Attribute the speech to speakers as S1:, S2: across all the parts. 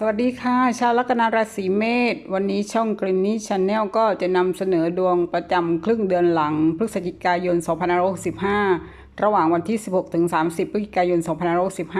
S1: สวัสดีค่ะ ชาวลัคนาราศีเมษวันนี้ช่องกรีนนี่ชาแนลก็จะนำเสนอดวงประจำครึ่งเดือนหลัง พฤศจิกายน 2565 ระหว่างวันที่ 16 ถึง 30 พฤศจิกายน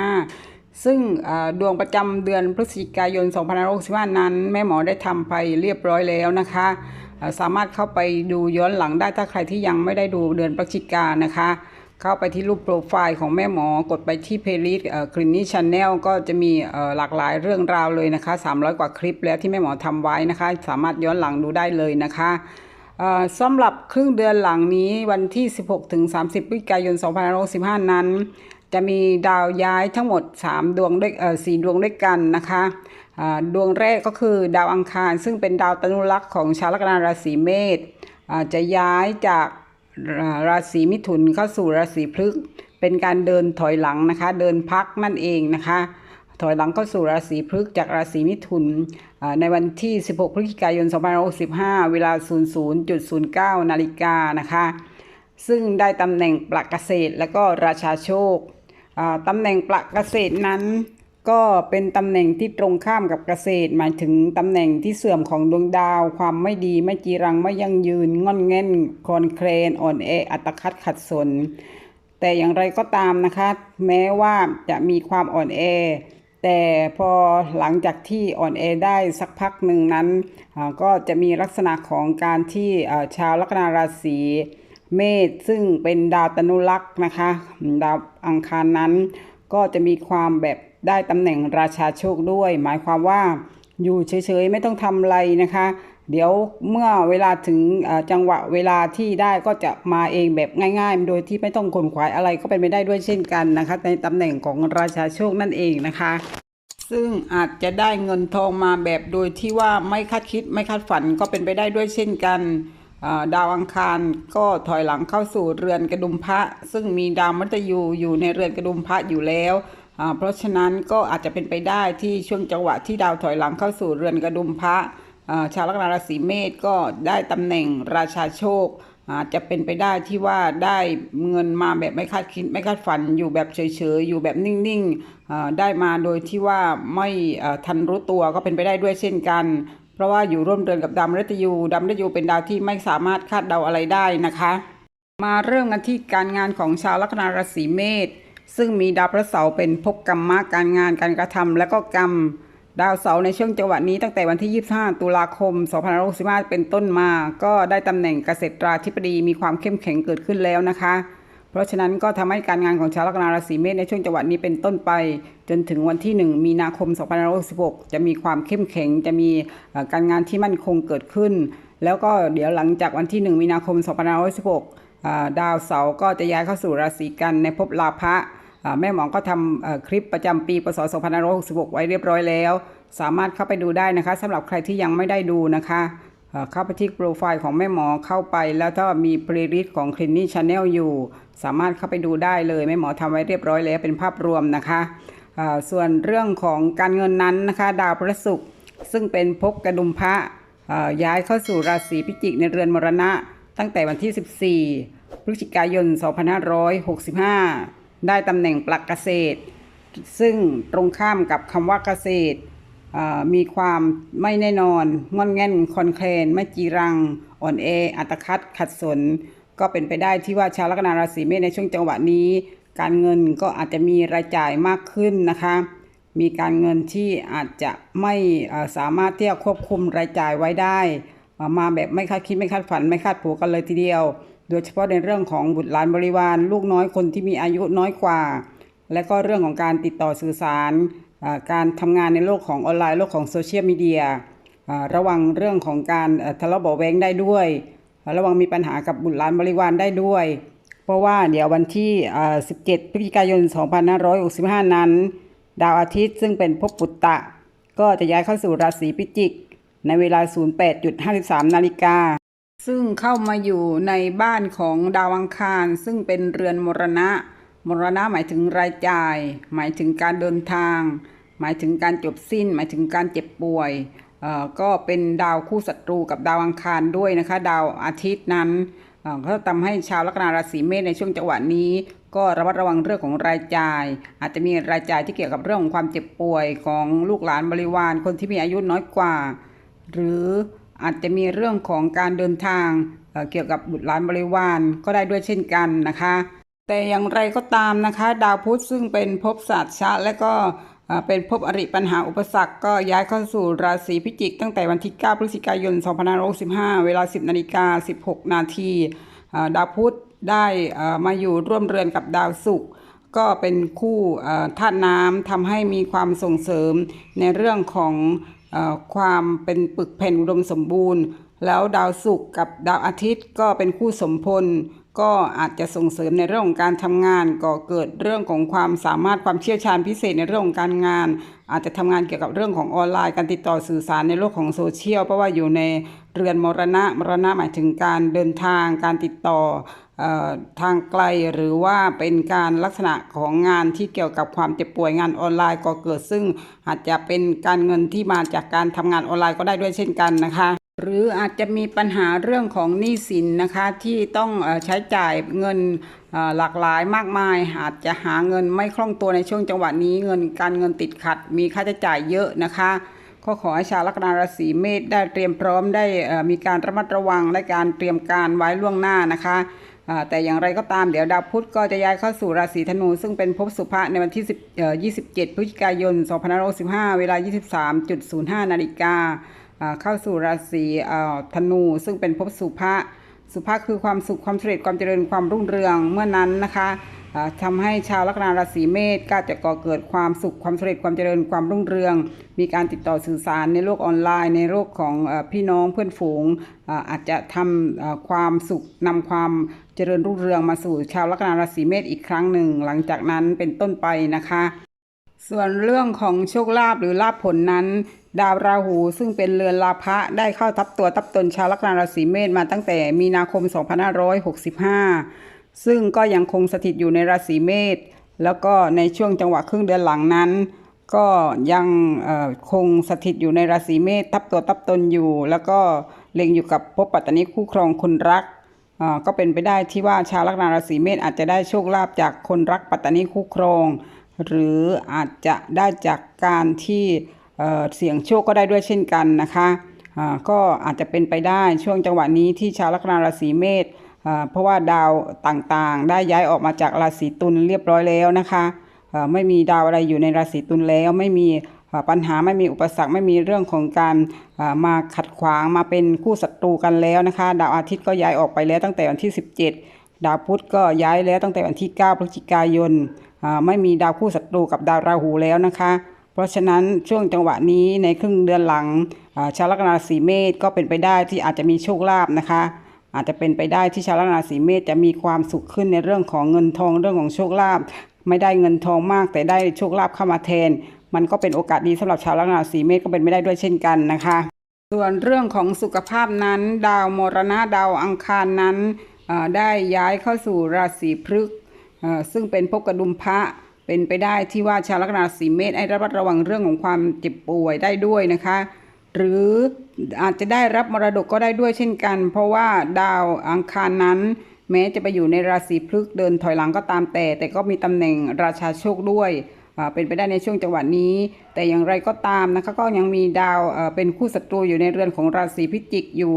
S1: 2565 ซึ่งเอ่อดวงประจำเดือนพฤศจิกายน 2565 นั้น แม่หมอได้ทำไปเรียบร้อยแล้วนะคะ สามารถเข้าไปดูย้อนหลังได้ถ้าใครที่ยังไม่ได้ดูเดือนพฤศจิกายนนะคะ เข้าไปที่รูปโปรไฟล์ของแม่หมอกดไปที่เพลย์ลิสต์คลินิชแนลก็จะมีหลากหลายเรื่องราวเลยนะคะ 300 กว่าคลิปแล้วที่แม่หมอทำไว้นะคะ สามารถย้อนหลังดูได้เลยนะคะสำหรับครึ่งเดือนหลังนี้วันที่ 16ถึง30พฤศจิกายน2565 นั้น จะมีดาวย้ายทั้งหมด 3 ดวงด้วยเอ่ดวงด้วยกันนะคะดวงแรกก็คือดาวอังคาร ซึ่งเป็นดาวตนุรักษ์ของชาวลัคนาราศีเมษจะย้ายจาก ราศีมิถุนเข้าสู่ราศีพฤกษ์เป็นการเดินถอยหลังนะคะ เดินพักนั่นเองนะคะ ถอยหลังเข้าสู่ราศีพฤกษ์จากราศีมิถุนในวันที่ 16 พฤศจิกายน 2565 เวลา 00.09 นาฬิกานะคะ ซึ่งได้ตำแหน่งปลักเกษตรและก็ราชาโชคตำแหน่งปลักเกษตรนั้น ก็เป็นตำแหน่งที่ตรงข้ามกับเกษตร หมายถึงตำแหน่งที่เสื่อมของดวงดาว ความไม่ดีไม่จีรังไม่ยั่งยืน งอนแง่นคลอนเคลนอ่อนแออัตคัดขัดสน แต่อย่างไรก็ตามนะคะ แม้ว่าจะมีความอ่อนแอ แต่พอหลังจากที่อ่อนแอได้สักพักหนึ่งนั้น ก็จะมีลักษณะของการที่ชาวลัคนาราศีเมษซึ่งเป็นดาวตนุรักษ์นะคะ ดาวอังคารนั้น ก็จะมีความแบบได้ตำแหน่งราชาโชคด้วย หมายความว่าอยู่เฉยๆไม่ต้องทำอะไรนะคะ เดี๋ยวเมื่อเวลาถึงจังหวะเวลาที่ได้ก็จะมาเองแบบง่าย ๆ โดยที่ไม่ต้องขนขวายอะไรก็เป็นไปได้ด้วยเช่นกันนะคะ ในตำแหน่งของราชาโชคนั่นเองนะคะซึ่งอาจจะได้เงินทองมาแบบโดยที่ว่าไม่คาดคิดไม่คาดฝันก็เป็นไปได้ด้วยเช่นกัน ดาวอังคารก็ถอยหลังเข้าสู่เรือนกระดุมพระ ซึ่งมีดาวมฤตยูอยู่ในเรือนกระดุมพระอยู่แล้ว เพราะฉะนั้นก็อาจจะเป็นไปได้ที่ช่วงจังหวะที่ดาวถอยหลังเข้าสู่เรือนกระดุมพระชาวลัคนาราศีเมษก็ได้ตำแหน่งราชาโชคอาจจะเป็นไปได้ที่ว่าได้เงินมาแบบไม่คาดคิดไม่คาดฝันอยู่แบบเฉยๆอยู่แบบนิ่งๆได้มาโดยที่ว่าไม่ทันรู้ตัวก็เป็นไปได้ด้วยเช่นกัน เพราะว่าอยู่ร่วมเดือนกับดาวมฤตยูดาวมฤตยูเป็นดาวที่ไม่สามารถคาดเดาอะไรได้นะคะ มาเริ่มกันที่การงานของชาวลัคนาราศีเมษซึ่งมีดาวพระเสาร์เป็นภพกรรมะการงานการกระทำและก็กรรม ดาวเสาร์ในช่วงจังหวะนี้ตั้งแต่วันที่ 25 ตุลาคม 2565เป็นต้นมา ก็ได้ตำแหน่งเกษตราธิบดีมีความเข้มแข็งเกิดขึ้นแล้วนะคะ ราะฉะนั้นก็ทำให้การงานของชาวลัคนาราศีเมษในช่วงจังหวะนี้เป็นต้นไป จนถึงวันที่ 1 มีนาคม 2566 จะมีความเข้มแข็ง จะมีการงานที่มั่นคงเกิดขึ้น แล้วก็เดี๋ยวหลังจากวันที่ 1 มีนาคม 2566 ดาวเสาร์ก็จะย้ายเข้าสู่ราศีกันในภพลาภะแม่หมอก็ทำคลิปประจำปีพศ2566 ไว้เรียบร้อยแล้ว สามารถเข้าไปดูได้นะคะสำหรับใครที่ยังไม่ได้ดูนะคะเข้าไปที่โปรไฟล์ของแม่หมอเข้าไป แล้วถ้ามีเพลย์ลิสต์ของ c l i n i c Channel อยู่ สามารถเข้าไปดูได้เลยแม่หมอทำไว้เรียบร้อยแล้วเป็นภาพรวมนะคะส่วนเรื่องของการเงินนั้นนะคะ ดาวพระศุกร์ซึ่งเป็นภพกระดุมพระย้ายเข้าสู่ราศีพิจิกในเรือนมรณะ ตั้งแต่วันที่ 14 พฤศจิกายน 2565 ได้ตำแหน่งปลักเกษตร ซึ่งตรงข้ามกับคำว่าเกษตรมีความไม่แน่นอน งอนแง่นคอนเคลนไม่จีรัง อ่อนแออัตคัดขัดสน ก็เป็นไปได้ที่ว่าชาวลัคนาราศีเมษในช่วงจังหวะนี้ การเงินก็อาจจะมีรายจ่ายมากขึ้นนะคะ มีการเงินที่อาจจะไม่สามารถที่จะควบคุมรายจ่ายไว้ได้อามาแบบไม่คาดคิดไม่คาดฝันไม่คาดผูกกันเลยทีเดียว โดยเฉพาะในเรื่องของบุตรหลานบริวาร ลูกน้อยคนที่มีอายุน้อยกว่า และก็เรื่องของการติดต่อสื่อสารการทำงานในโลกของออนไลน์โลกของโซเชียลมีเดียระวังเรื่องของการทะเลาะเบาะแว้งได้ด้วย ระวังมีปัญหากับบุตรหลานบริวารได้ด้วย เพราะว่าเดี๋ยววันที่ 17 พฤศจิกายน 2565 นั้น ดาวอาทิตย์ซึ่งเป็นภพปุตตะ ก็จะย้ายเข้าสู่ราศีพิจิก ในเวลา 08.53 นาฬิกา ซึ่งเข้ามาอยู่ในบ้านของดาวอังคาร ซึ่งเป็นเรือนมรณะ มรณะหมายถึงรายจ่าย หมายถึงการเดินทาง หมายถึงการจบสิ้น หมายถึงการเจ็บป่วย ก็เป็นดาวคู่ศัตรูกับดาวอังคารด้วยนะคะ ดาวอาทิตย์นั้นก็ทำให้ชาวลัคนาราศีเมษในช่วงจังหวะนี้ ก็ระมัดระวังเรื่องของรายจ่าย อาจจะมีรายจ่ายที่เกี่ยวกับเรื่องของความเจ็บป่วยของลูกหลานบริวาร คนที่มีอายุน้อยกว่า หรืออาจจะมีเรื่องของการเดินทางเเกี่ยวกับบุตรหลานบริวารก็ได้ด้วยเช่นกันนะคะ แต่อย่างไรก็ตามนะคะ ดาวพุธซึ่งเป็นภพศาสตร์ชะและก็ เป็นภพอริปัญหาอุปสรรคก็ย้ายเข้าสู่ราศีพิจิก ตั้งแต่วันที่ 9 พฤศจิกายน 2565 เวลา 10 นาฬิกา 16 นาทีดาวพุธได้มาอยู่ร่วมเรือนกับดาวศุกร์ก็เป็นคู่ธาตุน้ำทำให้มีความส่งเสริมในเรื่องของอความเป็นปึกแผ่นอุดมสมบูรณ์ แล้วดาวศุกร์กับดาวอาทิตย์ก็เป็นคู่สมพล ก็อาจจะส่งเสริมในเรื่องของการทำงานก็เกิดเรื่องของความสามารถความเชี่ยวชาญพิเศษในเรื่องของการงาน อาจจะทำงานเกี่ยวกับเรื่องของออนไลน์ การติดต่อสื่อสารในโลกของโซเชียล เพราะว่าอยู่ในเรือนมรณะมรณะหมายถึงการเดินทาง การติดต่ออทางไกลหรือว่าเป็นการลักษณะของงานที่เกี่ยวกับความเจ็บป่วยงานออนไลน์ก็เกิด ซึ่งอาจจะเป็นการเงินที่มาจากการทำงานออนไลน์ก็ได้ด้วยเช่นกันนะคะ หรืออาจจะมีปัญหาเรื่องของหนี้สินนะคะที่ต้องใช้จ่ายเงินหลากหลายมากมาย อาจจะหาเงินไม่คล่องตัวในช่วงจังหวะนี้เงินการเงินติดขัด มีค่าใช้จ่ายเยอะนะคะก็ขอให้ชาวลัคนาราศีเมษได้เตรียมพร้อมได้มีการระมัดระวังและการเตรียมการไว้ล่วงหน้านะคะแต่อย่างไรก็ตามเดี๋ยวดาวพุธก็จะย้ายเข้าสู่ราศีธนู ซึ่งเป็นภพสุภะในวันที่10 27 พฤศจิกายน 2565 เวลา 23.05 นาฬิกา เข้าสู่ราศีธนู ซึ่งเป็นภพสุภะสุภาคือความสุขความสำเร็จความเจริญความรุ่งเรืองเมื่อนั้นนะคะอ่าทำให้ชาวลัคนาราศีเมษก็จะก่อเกิดความสุขความสำเร็จความเจริญความรุ่งเรือง มีการติดต่อสื่อสารในโลกออนไลน์ ในโลกของอพี่น้องเพื่อนฝูงอาจจะทำเอ่อความสุขนำความเจริญรุ่งเรืองมาสู่ชาวลัคนาราศีเมษอีกครั้งหนึ่ง หลังจากนั้นเป็นต้นไปนะคะ ส่วนเรื่องของโชคลาภหรือลาภผลนั้น ดาวราหูซึ่งเป็นเรือนลาภะได้เข้าทับตัวทับตนชาวลัคนาราศีเมษมาตั้งแต่มีนาคม 2565 ซึ่งก็ยังคงสถิตอยู่ในราศีเมษแล้วก็ในช่วงจังหวะครึ่งเดือนหลังนั้น ก็ยังคงสถิตอยู่ในราศีเมษทับตัวทับตนอยู่ แล้วก็เล็งอยู่กับภพปัตตนิคู่ครองคนรักก็เป็นไปได้ที่ว่าชาวลัคนาราศีเมษอาจจะได้โชคลาภจากคนรักปัตตนีคู่ครอง หรืออาจจะได้จากการที่ เสี่ยงโชคก็ได้ด้วยเช่นกันนะคะก็อาจจะเป็นไปได้ช่วงจังหวะนี้ที่ชาวลัคนาราศีเมษเพราะว่าดาวต่างๆ ได้ย้ายออกมาจากราศีตุลเรียบร้อยแล้วนะคะไม่มีดาวอะไรอยู่ในราศีตุลแล้วไม่มีปัญหาไม่มีอุปสรรคไม่มีเรื่องของการมาขัดขวางมาเป็นคู่ศัตรูกันแล้วนะคะ ดาวอาทิตย์ก็ย้ายออกไปแล้วตั้งแต่วันที่ 17 ดาวพุธก็ย้ายแล้วตั้งแต่วันที่ 9 พฤศจิกายนไม่มีดาวคู่ศัตรูกับดาวราหูแล้วนะคะ เพราะฉะนั้นช่วงจังหวะนี้ในครึ่งเดือนหลังชาวลัคนาราศีเมษก็เป็นไปได้ที่อาจจะมีโชคลาภนะคะ อาจจะเป็นไปได้ที่ชาวลัคนาราศีเมษจะมีความสุขขึ้นในเรื่องของเงินทองเรื่องของโชคลาภไม่ได้เงินทองมาก แต่ได้โชคลาภเข้ามาแทน มันก็เป็นโอกาสดีสำหรับชาวลัคนาราศีเมษก็เป็นไม่ได้ด้วยเช่นกันนะคะส่วนเรื่องของสุขภาพนั้น ดาวมรณะดาวอังคารนั้นได้ย้ายเข้าสู่ราศีพฤกษภเอ่อซึ่งเป็นภพกระดุมพระ เป็นไปได้ที่ว่าชาวลัคนาราศีเมษให้ระมัดระวังเรื่องของความเจ็บป่วยได้ด้วยนะคะ หรืออาจจะได้รับมรดกก็ได้ด้วยเช่นกัน เพราะว่าดาวอังคารนั้น แม้จะไปอยู่ในราศีพฤกษภเดินถอยหลังก็ตามแต่ แต่ก็มีตำแหน่งราชาโชคด้วยเป็นไปได้ในช่วงจังหวะนี้ แต่อย่างไรก็ตามนะคะก็ยังมีดาวเป็นคู่ศัตรูอยู่ในเรือนของราศีพิจิกอยู่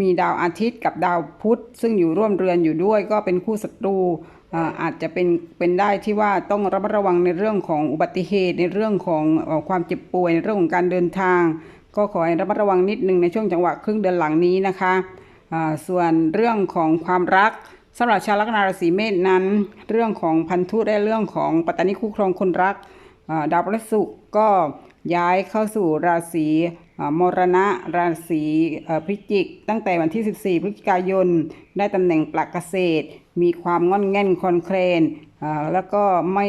S1: มีดาวอาทิตย์กับดาวพุธซึ่งอยู่ร่วมเรือนอยู่ด้วยก็เป็นคู่ศัตรู อาจจะเป็นเป็นได้ที่ว่าต้องระมัดระวังในเรื่องของอุบัติเหตุ ในเรื่องของความเจ็บป่วยในเรื่องของการเดินทาง ก็ขอให้ระมัดระวังนิดนึงในช่วงจังหวะครึ่งเดือนหลังนี้นะคะส่วนเรื่องของความรักสำหรับชาวลัคนาราศีเมษนั้น เรื่องของพันธุและเรื่องของปัตตานีคู่ครองคนรักดาวพฤหัสก็ย้ายเข้าสู่ราศีมรณะราศีพิจิก ตั้งแต่วันที่ 14 พฤศจิกายน ได้ตำแหน่งปลักเกษตร มีความงอนแง่นคอนเคลนอ่าแล้วก็ไม่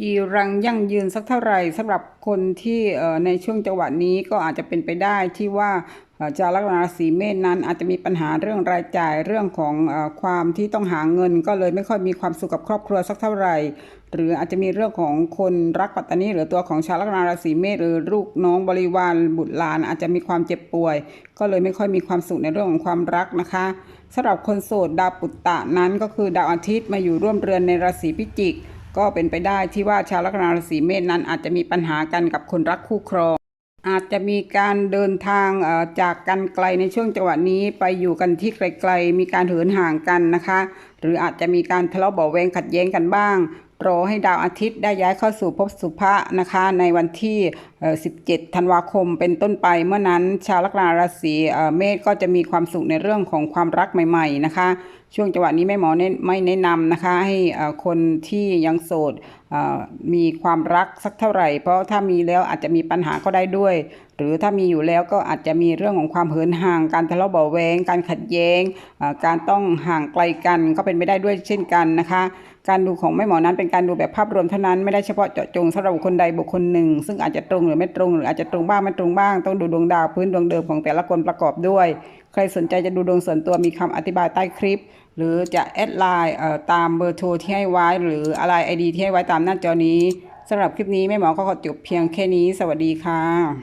S1: จีรังยั่งยืนสักเท่าไหร่สำหรับคนที่ในช่วงจังหวะนี้ก็อาจจะเป็นไปได้ที่ว่าเอ่อชาวลัคนาราศีเมษนั้นอาจจะมีปัญหาเรื่องรายจ่ายเรื่องของความที่ต้องหาเงิน ก็เลยไม่ค่อยมีความสุขกับครอบครัวสักเท่าไหร่ หรืออาจจะมีเรื่องของคนรักปัตตานีหรือตัวของชาวลัคนาราศีเมษหรือลูกน้องบริวารบุตรหลาน อาจจะมีความเจ็บป่วย ก็เลยไม่ค่อยมีความสุขในเรื่องของความรักนะคะสำหรับคนโสดดาวปุตตะนั้นก็คือดาวอาทิตย์มาอยู่ร่วมเรือนในราศีพิจิก ก็เป็นไปได้ที่ว่าชาวลัคนาราศีเมษนั้นอาจจะมีปัญหากันกับคนรักคู่ครอง อาจจะมีการเดินทางเอ่อจากกันไกลในช่วงจังหวะนี้ไปอยู่กันที่ไกล ๆ มีการเหินห่างกันนะคะ หรืออาจจะมีการทะเลาะเบาะแวงขัดแย้งกันบ้าง รอให้ดาวอาทิตย์ได้ย้ายเข้าสู่ภพสุภะนะคะ ในวันที่ 17 ธันวาคมเป็นต้นไปเมื่อนั้น ชาวลัคนาราศีเมษก็จะมีความสุขในเรื่องของความรักใหม่ ๆ นะคะ ช่วงจังหวะนี้แม่หมอเน้นไม่แนะนำนะคะ ให้คนที่ยังโสดมีความรักสักเท่าไหร่ เพราะถ้ามีแล้วอาจจะมีปัญหาก็ได้ด้วย หรือถ้ามีอยู่แล้วก็อาจจะมีเรื่องของความเหินห่าง การทะเลาะเบาะแวงการขัดแย้งการต้องห่างไกลกันก็เป็นไปได้ด้วยเช่นกันนะคะ การดูของแม่หมอนั้นเป็นการดูแบบภาพรวมเท่านั้นไม่ได้เฉพาะเจาะจงสำหรับคคลใดบุคคลหนึ่ง ซึ่งอาจจะตรงหรือไม่ตรงหรืออาจจะตรงบ้างไม่ตรงบ้างต้องดูดวงดาวพื้นดวงเดิมของแต่ละคนประกอบด้วย ใครสนใจจะดูดวงส่วนตัวมีคำอธิบายใต้คลิป หรือจะแอดไลน์ตามเบอร์โทรที่ให้ไว้ หรืออะไรไอดีที่ให้ไว้ตามหน้าจอนี้สำหรับคลิปนี้แม่หมอก็ขอจบเพียงแค่นี้ สวัสดีค่ะ